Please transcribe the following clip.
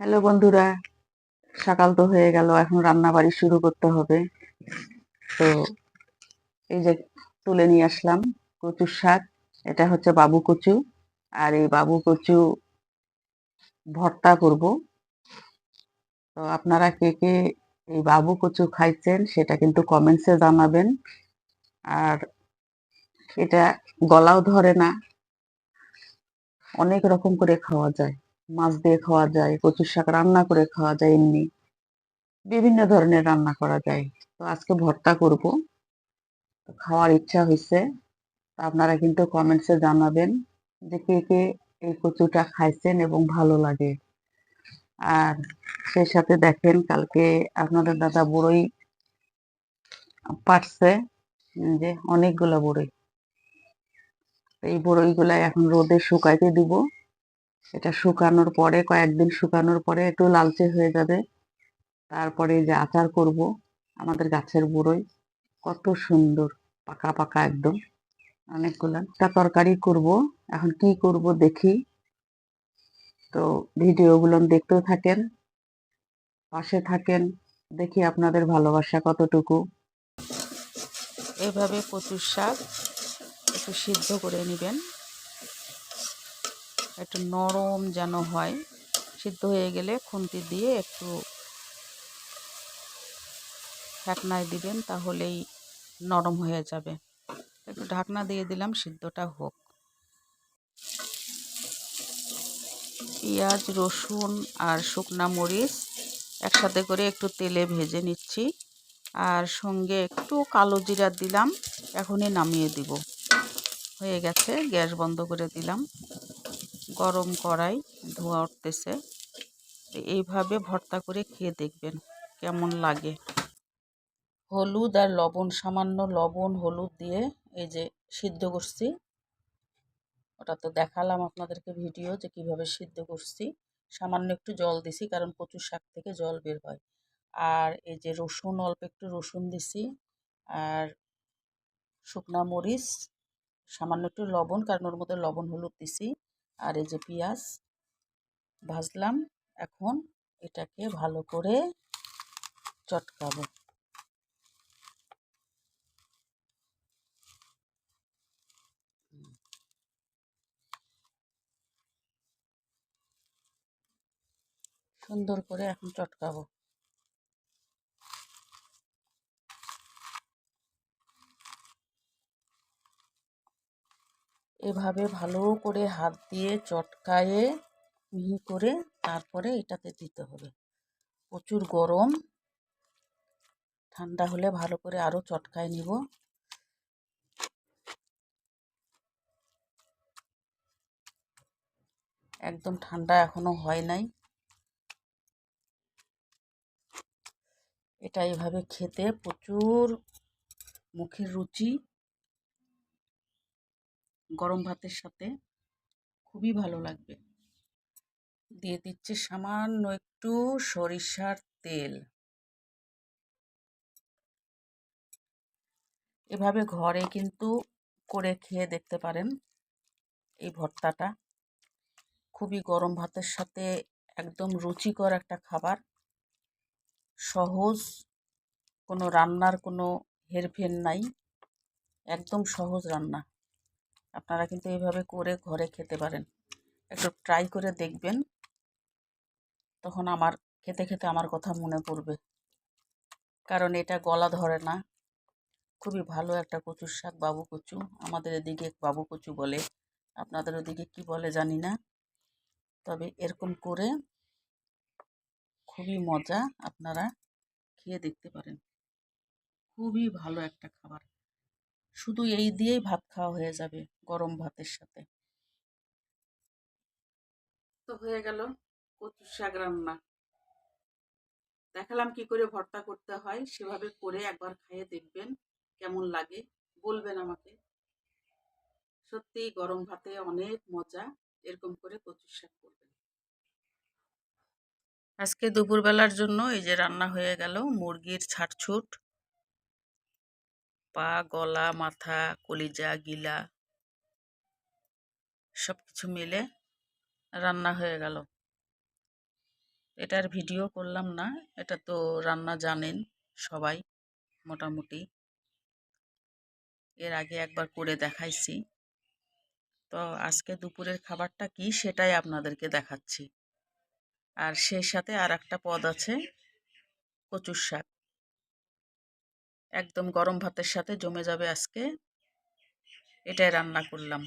Hello বন্ধুরা, সকাল তো হয়ে গেল, এখন রান্না বাড়ি শুরু করতে হবে। তো এই যে তুলে নিয়ে আসলাম কচুর শাক, এটা হচ্ছে বাবু কচু। আর এই বাবু কচু ভর্তা করব। তো আপনারা কে কে এই বাবু কচু খাইছেন সেটা কিন্তু কমেন্টসে জানাবেন। আর এটা গলাও ধরে না, অনেক রকম করে খাওয়া যায়। মাছ দিয়ে খাওয়া যায়, কচুর শাক রান্না করে খাওয়া যায় এমনি। বিভিন্ন ধরনের রান্না করা যায়। তো আজকে ভর্তা করব। তো খাওয়ার ইচ্ছা হয়েছে আপনারা কিন্তু কমেন্টসে জানাবেন যে কে কে এই কচুটা খাইছেন এবং ভালো লাগে। আর সেই সাথে দেখেন, কালকে আপনাদের দাদা বড়ই পারছে যে অনেকগুলা বড়ই। এই বড়ইগুলা এখন রোদে শুকাইতে দিব। এটা শুকানোর পরে, কয়েকদিন শুকানোর পরে একটু লালচে হয়ে যাবে। তারপরে যে আচার করব, আমাদের গাছের বড়ই কত সুন্দর, পাকা পাকা একদম। অনেকগুলা। একটা তরকারি করব। এখন কি করব দেখি। তো ভিডিওগুলো দেখতেও থাকেন, পাশে থাকেন, দেখি আপনাদের ভালোবাসা কতটুকু। এভাবে কচুর শাক একটু সিদ্ধ করে নেবেন। একটু নরম যেন হয়, সিদ্ধ হয়ে গেলে খুন্তি দিয়ে একটু ঢাকনায় দিবেন, তাহলেই নরম হয়ে যাবে। একটু ঢাকনা দিয়ে দিলাম, সিদ্ধটা হোক। পেঁয়াজ, রসুন আর শুকনা মরিচ একসাথে করে একটু তেলে ভেজে নিচ্ছি। আর সঙ্গে একটু কালো জিরা দিলাম, এখনই নামিয়ে দিব। হয়ে গেছে, গ্যাস বন্ধ করে দিলাম। গরম কড়াই ধোয়া উঠতেছে। এইভাবে ভর্তা করে খেয়ে দেখবেন কেমন লাগে। হলুদ আর লবণ, সামান্য লবণ, হলুদ দিয়ে এই যে সিদ্ধ করছি। ওটা তো দেখালাম আপনাদেরকে ভিডিও যে কীভাবে সিদ্ধ করছি। সামান্য একটু জল দিছি কারণ কচুর শাক থেকে জল বের হয়। আর এই যে রসুন, অল্প একটু রসুন দিছি। আর শুকনা মরিচ, সামান্য একটু লবণ, কারণ ওর মধ্যে লবণ, হলুদ দিছি। আর এই যে পেঁয়াজ ভাজলাম এখন এটাকে ভালো করে চটকাবো। সুন্দর করে এখন চটকাবো। এভাবে ভালো করে হাত দিয়ে চটকায়ে মিহি করে তারপরে এটাতে দিতে হবে। প্রচুর গরম। ঠান্ডা হলে ভালো করে আরও চটকায় নিব। একদম ঠান্ডা এখনও হয় নাই। এটা এভাবে খেতে প্রচুর মুখের রুচি। গরম ভাতের সাথে খুবই ভালো লাগবে। দিয়ে দিচ্ছে সামান্য একটু সরিষার তেল। এভাবে ঘরে কিন্তু করে খেয়ে দেখতে পারেন এই ভর্তাটা। খুবই গরম ভাতের সাথে একদম রুচিকর একটা খাবার। সহজ, কোনো রান্নার কোনো হেরফের নাই, একদম সহজ রান্না। আপনারা কিন্তু এইভাবে করে ঘরে খেতে পারেন। একটু ট্রাই করে দেখবেন। তখন আমার, খেতে খেতে আমার কথা মনে পড়বে। কারণ এটা গলা ধরে না। খুবই ভালো একটা কচুর শাক, বাবু কচু। আমাদের এদিকে বাবু কচু বলে। আপনাদের ওদিকে কি বলে জানি না। তবে এরকম করে খুবই মজা আপনারা খেয়ে দেখতে পারেন। খুবই ভালো একটা খাবার। শুধু এই দিয়েই ভাত খাওয়া হয়ে যাবে গরম ভাতের সাথে। তো হয়ে গেল কচু শাক রান্না। দেখালাম কি করে ভর্তা করতে হয়, সেভাবে করে একবার খাইয়ে দেখবেন কেমন লাগে, বলবেন আমাকে। সত্যি গরম ভাতে অনেক মজা, এরকম করে কচুর শাক করবেন। আজকে দুপুরবেলার জন্য এই যে রান্না হয়ে গেল মুরগির ছাটছুট। পা, গলা, মাথা, কলিজা, গিলা সব কিছু মিলে রান্না হয়ে গেল। এটার ভিডিও করলাম না, এটা তো রান্না জানেন সবাই মোটামুটি। এর আগে একবার করে দেখাইছি। তো আজকে দুপুরের খাবারটা কি সেটাই আপনাদেরকে দেখাচ্ছি। আর সেই সাথে আর একটা পদ আছে, কচুর শাক। একদম গরম ভাতের সাথে জমে যাবে আজকে। এটাই রান্না করলাম।